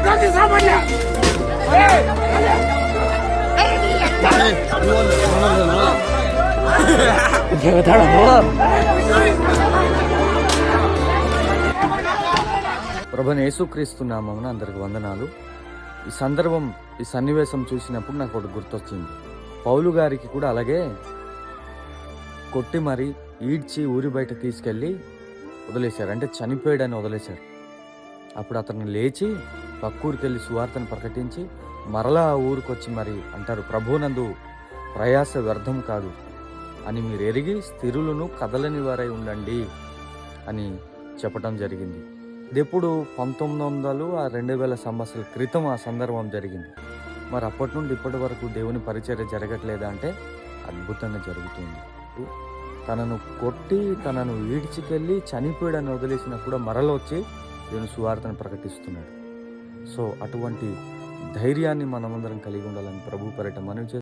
Petrol తీసుకురామయ్యా ప్రభు యేసుక్రీస్తు నామమున అందరికి వందనాలు. ఈ సందర్భం ఈ సన్నివేశం చూసినప్పుడు నాకు ఒకటి గుర్తొచ్చింది. పౌలు గారికి కూడా అలాగే కొట్టి మరి ఈడ్చి ఊరి బయట తీసుకెళ్ళి వదిలేశారు. అంటే చనిపోయాడని వదిలేశారు. అప్పుడు అతను లేచి పక్కూరికి వెళ్ళి సువార్తను ప్రకటించి మరలా ఆ వచ్చి మరి అంటారు ప్రభునందు ప్రయాస వ్యర్థం కాదు. అని మీరు ఎరిగి స్థిరులను కదలని వారై ఉండండి అని చెప్పడం జరిగింది. ఇది ఎప్పుడు పంతొమ్మిది వందలు ఆ రెండు వేల సంవత్సరాల క్రితం ఆ సందర్భం జరిగింది. మరి అప్పటి నుండి ఇప్పటి వరకు దేవుని పరిచర్య జరగట్లేదా అంటే అద్భుతంగా జరుగుతుంది. తనను కొట్టి తనను ఈడ్చికెళ్ళి చనిపోయాడని వదిలేసినప్పుడు మరల వచ్చి దేవుని సువార్తను ప్రకటిస్తున్నాడు. సో అటువంటి ధైర్యాన్ని మనమందరం కలిగి ఉండాలని ప్రభు పరిట మనవి చేస్తున్నాను.